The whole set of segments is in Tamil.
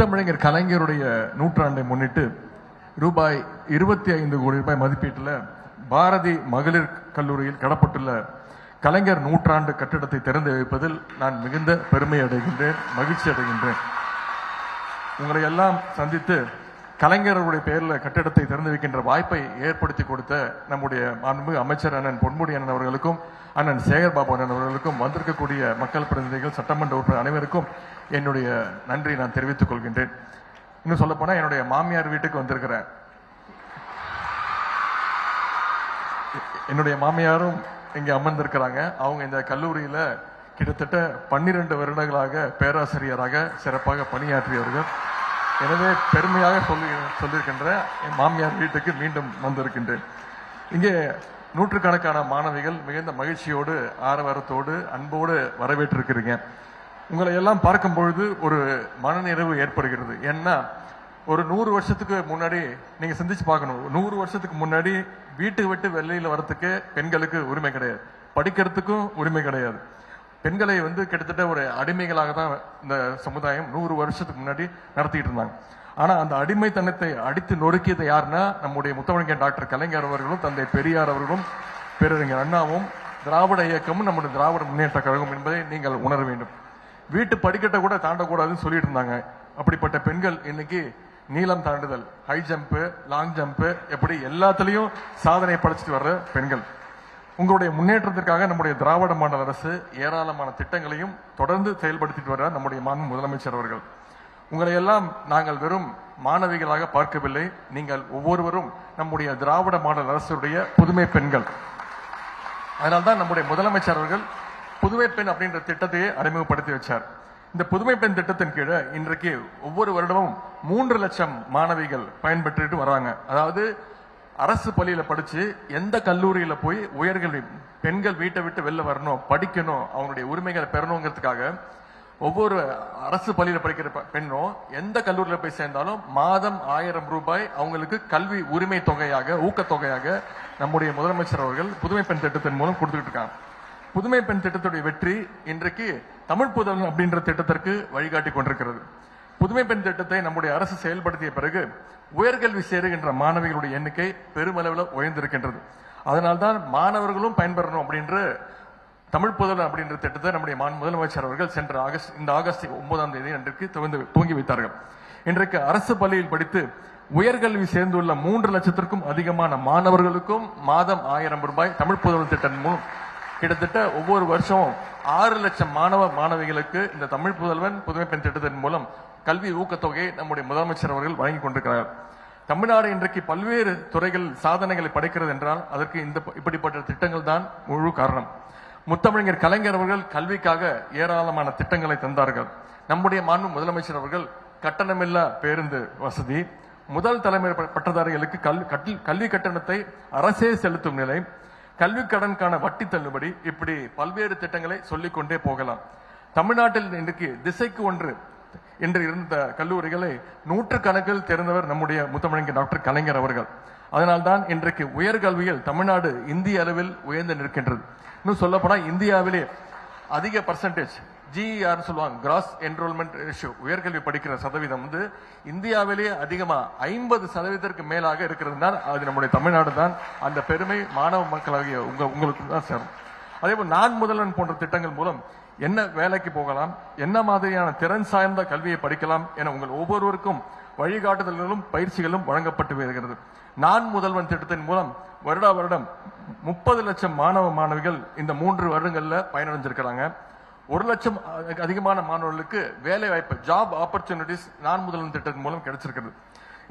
முத்தமிழங்கர் கலைஞருடைய நூற்றாண்டை முன்னிட்டு ரூபாய் இருபத்தி ஐந்து கோடி ரூபாய் மதிப்பீட்டில் பாரதி மகளிர் கல்லூரியில் கடப்பட்டுள்ள கலைஞர் நூற்றாண்டு கட்டிடத்தை திறந்து வைப்பதில் நான் மிகுந்த பெருமை அடைகின்றேன் மகிழ்ச்சி அடைகின்றேன். உங்களை எல்லாம் சந்தித்து கலைஞர்களுடைய பெயரில் கட்டிடத்தை திறந்து வைக்கின்ற வாய்ப்பை ஏற்படுத்தி கொடுத்த நம்முடைய அன்பு அமைச்சர் அண்ணன் பொன்முடி அண்ணன் அவர்களுக்கும் அண்ணன் சேகர் பாபு அண்ணன் அவர்களுக்கும் வந்திருக்கக்கூடிய மக்கள் பிரதிநிதிகள் சட்டமன்ற உறுப்பினர் அனைவருக்கும் என்னுடைய நன்றி நான் தெரிவித்துக் கொள்கின்றேன். இன்னும் சொல்ல என்னுடைய மாமியார் வீட்டுக்கு வந்திருக்கிறேன் என்னுடைய மாமியாரும் இங்கே அமர்ந்திருக்கிறாங்க. அவங்க இந்த கல்லூரியில் கிட்டத்தட்ட பன்னிரண்டு வருடங்களாக பேராசிரியராக சிறப்பாக பணியாற்றியவர்கள். எனவே பெருமையாக சொல்லி சொல்லியிருக்கின்ற என் மாமியார் வீட்டுக்கு மீண்டும் வந்திருக்கின்றேன். இங்கே நூற்றுக்கணக்கான மாணவிகள் மிகுந்த மகிழ்ச்சியோடு ஆரவாரத்தோடு அன்போடு வரவேற்றிருக்கிறீங்க. உங்களை எல்லாம் பார்க்கும் பொழுது ஒரு மனநிறைவு ஏற்படுகிறது. ஏன்னா ஒரு நூறு வருஷத்துக்கு முன்னாடி நீங்க சிந்திச்சு பார்க்கணும். நூறு வருஷத்துக்கு முன்னாடி வீட்டை விட்டு வெளியில வரத்துக்கு பெண்களுக்கு உரிமை கிடையாது. படிக்கிறதுக்கும் உரிமை கிடையாது. பெண்களை வந்து கிட்டத்தட்ட ஒரு அடிமைகளாக தான் இந்த சமுதாயம் நூறு வருஷத்துக்கு முன்னாடி நடத்திட்டு இருந்தாங்க. ஆனா அந்த அடிமைத்தனத்தை அடித்து நொறுக்கியது யாருன்னா நம்முடைய முத்தமிழர் டாக்டர் கலைஞர் அவர்களும் தந்தை பெரியார் அவர்களும் பேரறிஞர் அண்ணாவும் திராவிட இயக்கமும் நம்முடைய திராவிட முன்னேற்ற கழகம் என்பதை நீங்கள் உணர வேண்டும். வீட்டு படிக்கட்டை கூட தாண்டக்கூடாதுன்னு சொல்லிட்டு இருந்தாங்க. அப்படிப்பட்ட பெண்கள் இன்னைக்கு நீளம் தாண்டுதல் ஹை ஜம்ப் லாங் ஜம்ப் எப்படி எல்லாத்துலயும் சாதனை படைச்சிட்டு வர்ற பெண்கள். உங்களுடைய முன்னேற்றத்திற்காக நம்முடைய திராவிட மாநில அரசு ஏராளமான திட்டங்களையும் தொடர்ந்து செயல்படுத்திட்டு வர நம்முடைய மாண்பு முதலமைச்சர் அவர்கள். உங்களை எல்லாம் நாங்கள் வெறும் மாணவிகளாக பார்க்கவில்லை. நீங்கள் ஒவ்வொருவரும் நம்முடைய திராவிட மாடல் அரசுடைய புதுமை பெண்கள். அதனால்தான் நம்முடைய முதலமைச்சர் அவர்கள் புதுமை பெண் அப்படின்ற திட்டத்தையே அறிமுகப்படுத்தி வச்சார். இந்த புதுமை பெண் திட்டத்தின் கீழே இன்றைக்கு ஒவ்வொரு வருடமும் மூன்று லட்சம் மாணவிகள் பயன்பெற்றுட்டு வராங்க. அதாவது அரசு பள்ளியில் படிச்சு எந்த கல்லூரியில் போய் உயர்கல்வி பெண்கள் வீட்டை விட்டு வெளில வரணும் படிக்கணும் அவங்களுடைய உரிமைகளை பெறணுங்கிறதுக்காக ஒவ்வொரு அரசு பள்ளியில் படிக்கிற பெண்ணும் எந்த கல்லூரியில் போய் சேர்ந்தாலும் மாதம் ஆயிரம் ரூபாய் அவங்களுக்கு கல்வி உரிமை தொகையாக ஊக்கத்தொகையாக நம்முடைய முதலமைச்சர் அவர்கள் புதுமை பெண் திட்டத்தின் மூலம் கொடுத்துட்டு இருக்காங்க. புதுமை பெண் திட்டத்துடைய வெற்றி இன்றைக்கு தமிழ் புதல்வன் அப்படின்ற திட்டத்திற்கு வழிகாட்டி கொண்டிருக்கிறது. புதுமை பெண் திட்டத்தை நம்முடைய அரசு செயல்படுத்திய பிறகு உயர்கல்வி சேருகின்ற மாணவிகளுடைய எண்ணிக்கை பெருமளவில் உயர்ந்திருக்கின்றது. அதனால்தான் மாணவர்களும் பயன்பெறணும் அப்படின்ற தமிழ் புதல்வன் அப்படின்ற திட்டத்தை நம்முடைய மாண் முதலமைச்சர் அவர்கள் சென்ற ஆகஸ்ட் இந்த ஆகஸ்ட் ஒன்பதாம் தேதி அன்றைக்கு துவந்து துவங்கி வைத்தார்கள். இன்றைக்கு அரசு பள்ளியில் படித்து உயர்கல்வி சேர்ந்துள்ள மூன்று லட்சத்திற்கும் அதிகமான மாணவர்களுக்கும் மாதம் ஆயிரம் ரூபாய் தமிழ் புதல்வன் திட்டம் மூலம் கிட்டத்தட்ட ஒவ்வொரு வருஷமும் ஆறு லட்சம் மாணவ மாணவிகளுக்கு இந்த தமிழ் புதல்வன் புதுமை பெண் திட்டத்தின் மூலம் கல்வி ஊக்கத்தொகையை நம்முடைய முதலமைச்சர் அவர்கள் வழங்கி கொண்டிருக்கிறார். தமிழ்நாடு இன்றைக்கு பல்வேறு துறைகள் சாதனைகளை படைக்கிறது என்றால் அதற்கு இந்த இப்படிப்பட்ட திட்டங்கள் தான் முழு காரணம். முத்தமிழர் கலைஞர் அவர்கள் கல்விக்காக ஏராளமான திட்டங்களை தந்தார்கள். நம்முடைய மாண்பு முதலமைச்சர் அவர்கள் கட்டணமில்லா பேருந்து வசதி முதல் தலைமை பட்டதாரிகளுக்கு கல்வி கல்வி கட்டணத்தை அரசே செலுத்தும் நிலை கல்வி கடனுக்கான வட்டி தள்ளுபடி இப்படி பல்வேறு திட்டங்களை சொல்லிக்கொண்டே போகலாம். தமிழ்நாட்டில் இன்றைக்கு திசைக்கு ஒன்று என்று இருந்த கல்லூரிகளை நூற்றுக்கணக்கில் திறந்தவர் நம்முடைய முத்தமிழங்க டாக்டர் கலைஞர் அவர்கள். அதனால்தான் இன்றைக்கு உயர்கல்வியில் தமிழ்நாடு இந்திய அளவில் உயர்ந்து நிற்கின்றது. இன்னும் சொல்லப்போனால் இந்தியாவிலே அதிக பர்சன்டேஜ் ஜிஆர் சொல்லுவாங்க. கிராஸ் என்ரோல்மெண்ட் ரேஷியோ உயர்கல்வி படிக்கிற சதவீதம் வந்து இந்தியாவிலேயே அதிகமாக ஐம்பது சதவீதத்திற்கு மேலாக இருக்கிறதுனால் அது நம்முடைய தமிழ்நாடு தான் அந்த பெருமை மாணவ மக்களாகிய உங்க உங்களுக்கு தான் சேரும். அதே போல் நான் முதல்வன் போன்ற திட்டங்கள் மூலம் என்ன வேலைக்கு போகலாம் என்ன மாதிரியான திறன் சார்ந்த கல்வியை படிக்கலாம் என உங்கள் ஒவ்வொருவருக்கும் வழிகாட்டுதல்களும் பயிற்சிகளும் வழங்கப்பட்டு வருகிறது. நான் முதல்வன் திட்டத்தின் மூலம் வருடா வருடம் முப்பது லட்சம் மாணவ மாணவிகள் இந்த மூன்று வருடங்களில் பயனடைஞ்சிருக்கிறாங்க. ஒரு லட்சம் அதிகமான மாணவர்களுக்கு வேலை வாய்ப்பு ஜாப் ஆப்பர்ச்சுனிட்டிஸ் நான் முதல்வன் திட்டத்தின் மூலம் கிடைச்சிருக்கிறது.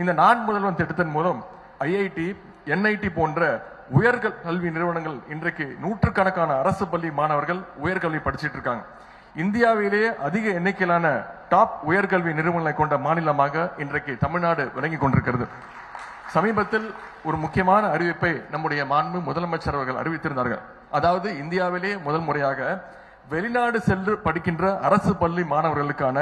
இந்த நான் முதல்வன் திட்டத்தின் மூலம் ஐஐடி என்ஐடி போன்ற உயர்கல் கல்வி நிறுவனங்கள் இன்றைக்கு நூற்றுக்கணக்கான அரசு பள்ளி மாணவர்கள் உயர்கல்வி படிச்சுட்டு இருக்காங்க. இந்தியாவிலேயே அதிக எண்ணிக்கையிலான டாப் உயர்கல்வி நிறுவனங்களை கொண்ட மாநிலமாக இன்றைக்கு தமிழ்நாடு விளங்கி கொண்டிருக்கிறது. சமீபத்தில் ஒரு முக்கியமான அறிவிப்பை நம்முடைய மாண்பு முதலமைச்சர் அவர்கள் அறிவித்திருந்தார்கள். அதாவது இந்தியாவிலேயே முதல் முறையாக வெளிநாடு சென்று படிக்கின்ற அரசு பள்ளி மாணவர்களுக்கான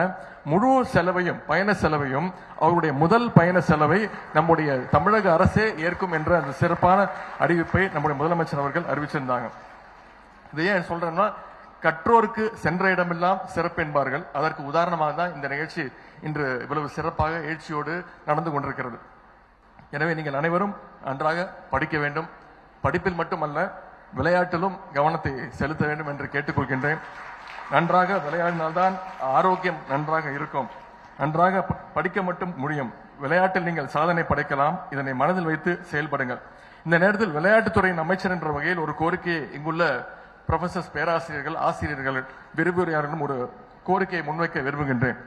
முழு செலவையும் பயண செலவையும் அவருடைய முதல் பயண செலவை நம்முடைய தமிழக அரசே ஏற்கும் என்ற அந்த சிறப்பான அறிவிப்பை நம்முடைய முதலமைச்சர் அவர்கள் அறிவிச்சிருந்தாங்க. இதை ஏன் சொல்றேன்னா கற்றோருக்கு சென்ற இடமெல்லாம் சிறப்பு என்பார்கள் அதற்கு உதாரணமாக தான் இந்த நிகழ்ச்சி இன்று இவ்வளவு சிறப்பாக எழுச்சியோடு நடந்து கொண்டிருக்கிறது. எனவே நீங்கள் அனைவரும் நன்றாக படிக்க வேண்டும். படிப்பில் மட்டுமல்ல விளையாட்டிலும் கவனத்தை செலுத்த வேண்டும் என்று கேட்டுக்கொள்கின்றேன். நன்றாக விளையாடினால்தான் ஆரோக்கியம் நன்றாக இருக்கும். நன்றாக படிக்க மட்டும் முடியும். விளையாட்டில் நீங்கள் சாதனை படைக்கலாம். இதனை மனதில் வைத்து செயல்படுங்கள். இந்த நேரத்தில் விளையாட்டுத்துறையின் அமைச்சர் என்ற வகையில் ஒரு கோரிக்கையை இங்குள்ள ப்ரொஃபசர்ஸ் பேராசிரியர்கள் ஆசிரியர்கள் விரிவுரையாளர்களும் ஒரு கோரிக்கையை முன்வைக்க விரும்புகின்றேன்.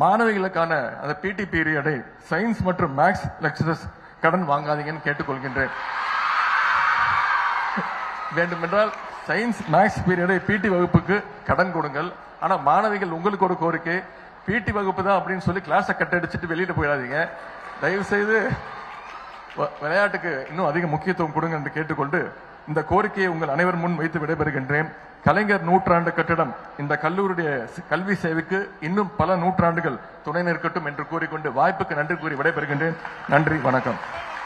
மாணவிகளுக்கான அந்த பிடி பீரியடை சயின்ஸ் மற்றும் மேக்ஸ் லெக்சரர்ஸ் கடன் வாங்காதீங்கன்னு கேட்டுக்கொள்கின்றேன். வேண்டுமென்றால் சயின்ஸ் மேக்ஸ் பீரியடை பிடி வகுப்புக்கு கடன் கொடுங்கள். ஆனால் மாணவிகள் உங்களுக்கு ஒரு கோரிக்கை. பிடி வகுப்பு தான் அப்படின்னு சொல்லி கிளாஸை கட்டடிச்சிட்டு வெளியில போயிடாதீங்க. தயவு செய்து வ- விளையாட்டுக்கு இன்னும் அதிக முக்கியத்துவம் கொடுங்க என்று கேட்டுக்கொண்டு இந்த கோரிக்கையை உங்கள் அனைவர் முன் வைத்து விடைபெறுகின்றேன். கலைஞர் நூற்றாண்டு கட்டிடம் இந்த கல்லூரிய கல்வி சேவைக்கு இன்னும் பல நூற்றாண்டுகள் துணை நிற்கட்டும் என்று கூறிக்கொண்டு வாய்ப்புக்கு நன்றி கூறி விடைபெறுகின்றேன். நன்றி வணக்கம்.